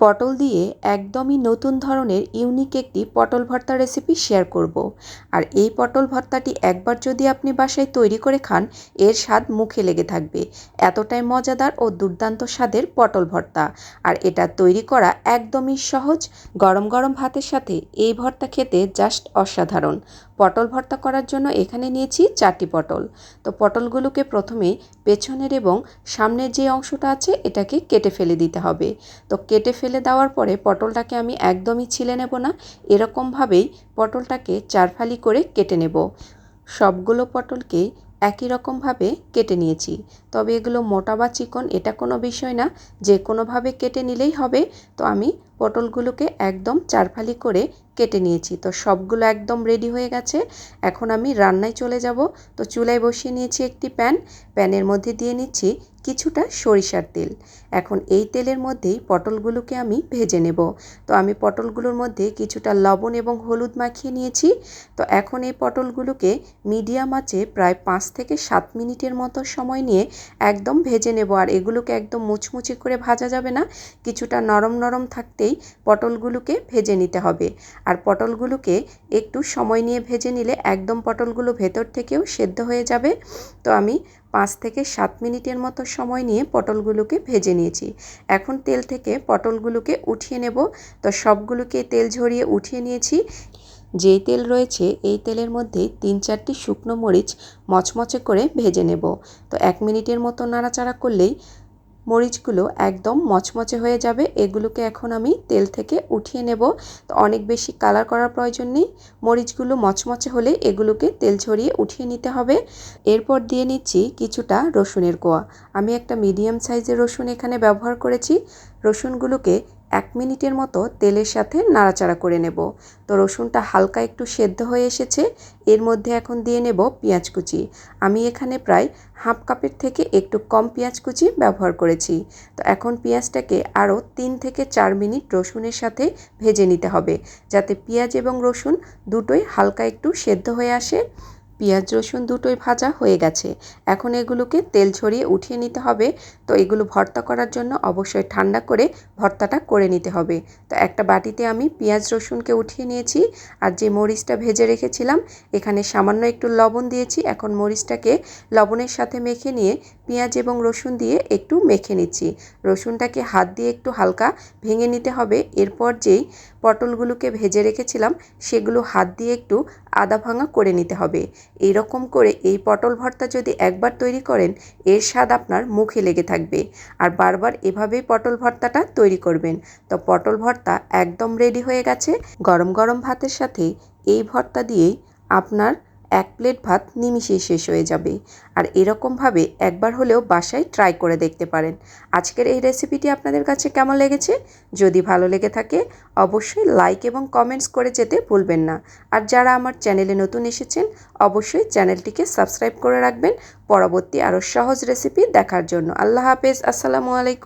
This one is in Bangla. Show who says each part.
Speaker 1: পটল দিয়ে একদমই নতুন ধরনের ইউনিক একটি পটল ভর্তা রেসিপি শেয়ার করব। আর এই পটল ভর্তাটি একবার যদি আপনি বাসায় তৈরি করে খান, এর স্বাদ মুখে লেগে থাকবে। এতটাই মজাদার ও দুর্দান্ত স্বাদের পটল ভর্তা। আর এটা তৈরি করা একদমই সহজ, গরম গরম ভাতের সাথে এই ভর্তা খেতে জাস্ট অসাধারণ। পটল ভর্তা করার জন্য এখানে নিয়েছি চারটি পটল। তো পটলগুলোকে প্রথমে পেছনের এবং সামনের যে অংশটা আছে, এটাকে কেটে ফেলে দিতে হবে। তো কেটে ফেলে দেওয়ার পরে পটলটাকে আমি একদমই ছিলে নেব না। এরকমভাবেই পটলটাকে চারফালি করে কেটে নেব। সবগুলো পটলকে একই রকমভাবে কেটে নিয়েছি। তবে এগুলো মোটা বা চিকন, এটা কোনো বিষয় না। যে কোনোভাবে কেটে নিলেই হবে। তো আমি পটলগুলোকে একদম চারফালি করে কেটে নিয়েছি। তো সবগুলো একদম রেডি হয়ে গেছে। এখন আমি রান্নায় চলে যাব। তো চুলায় বসিয়ে নিয়েছি একটি প্যান। প্যানের মধ্যে দিয়ে নিচ্ছি কিছুটা সরিষার তেল। এখন এই তেলের মধ্যেই পটলগুলোকে আমি ভেজে নেব। তো আমি পটলগুলোর মধ্যে কিছুটা লবণ এবং হলুদ মাখিয়ে নিয়েছি। তো এখন এই পটলগুলোকে মিডিয়াম আঁচে প্রায় পাঁচ থেকে সাত মিনিটের মতো সময় নিয়ে একদম ভেজে নেব। আর এগুলোকে একদম মুচমুচে করে ভাজা যাবে না। কিছুটা নরম নরম থাকতেই পটলগুলোকে ভেজে নিতে হবে। আর পটলগুলোকে একটু সময় নিয়ে ভেজে নিলে একদম পটলগুলো ভেতর থেকেও সেদ্ধ হয়ে যাবে। তো আমি পাঁচ থেকে সাত মিনিটের মতো সময় নিয়ে পটলগুলোকে ভেজে নিয়েছি। এখন তেল থেকে পটলগুলোকে উঠিয়ে নেব। তো সবগুলোকে তেল ঝরিয়ে উঠিয়ে নিয়েছি। যেই তেল রয়েছে এই তেলের মধ্যে তিন চারটি শুকনো মরিচ মচমচে করে ভেজে নেব। তো এক মিনিটের মতো নাড়াচাড়া করলেই মরিচগুলো একদম মচমচে হয়ে যাবে। এগুলোকে এখন আমি তেল থেকে উঠিয়ে নেব। তো অনেক বেশি কালার করার প্রয়োজন নেই। মরিচগুলো মচমচে হলে এগুলোকে তেল ছড়িয়ে উঠিয়ে নিতে হবে। এরপর দিয়ে নিচ্ছি কিছুটা রসুনের কোয়া। আমি একটা মিডিয়াম সাইজের রসুন এখানে ব্যবহার করেছি। রসুনগুলোকে এক মিনিটের মতো তেলের সাথে নাড়াচাড়া করে নেব। তো রসুনটা হালকা একটু সেদ্ধ হয়ে এসেছে, এর মধ্যে এখন দিয়ে নেব পেঁয়াজ কুচি। আমি এখানে প্রায় হাফ কাপের থেকে একটু কম পেঁয়াজ কুচি ব্যবহার করেছি। তো এখন পেঁয়াজটাকে আরও তিন থেকে চার মিনিট রসুনের সাথে ভেজে নিতে হবে, যাতে পেঁয়াজ এবং রসুন দুটোই হালকা একটু সেদ্ধ হয়ে আসে। পেঁয়াজ, রসুন দুটোই ভাজা হয়ে গেছে। এখন এগুলোকে তেল ছড়িয়ে উঠিয়ে নিতে হবে। তো এগুলো ভর্তা করার জন্য অবশ্যই ঠান্ডা করে ভর্তাটা করে নিতে হবে। তো একটা বাটিতে আমি পেঁয়াজ, রসুনকে উঠিয়ে নিয়েছি। আর যে মরিচটা ভেজে রেখেছিলাম, এখানে সামান্য একটু লবণ দিয়েছি। এখন মরিচটাকে লবণের সাথে মেখে নিয়ে পেঁয়াজ এবং রসুন দিয়ে একটু মেখে নিচ্ছি। রসুনটাকে হাত দিয়ে একটু হালকা ভেঙে নিতে হবে। এরপর যেই পটলগুলোকে ভেজে রেখেছিলাম, সেগুলো হাত দিয়ে একটু আদা ভাঙা করে নিতে হবে। এই রকম করে এই পটল ভর্তা যদি একবার তৈরি করেন, এর স্বাদ আপনার মুখে লেগে থাকবে। আর বারবার এভাবেই পটল ভর্তাটা তৈরি করবেন। তো পটল ভর্তা একদম রেডি হয়ে গেছে। গরম গরম ভাতের সাথে এই ভর্তা দিয়েই আপনার এক প্লেট ভাত নিমিশেই শেষ হয়ে যাবে। আর এরকমভাবে একবার হলেও বাসায় ট্রাই করে দেখতে পারেন। আজকের এই রেসিপিটি আপনাদের কাছে কেমন লেগেছে? যদি ভালো লেগে থাকে, অবশ্যই লাইক এবং কমেন্টস করে যেতে ভুলবেন না। আর যারা আমার চ্যানেলে নতুন এসেছেন, অবশ্যই চ্যানেলটিকে সাবস্ক্রাইব করে রাখবেন। পরবর্তী আরও সহজ রেসিপি দেখার জন্য। আল্লাহ হাফেজ। আসসালামু আলাইকুম।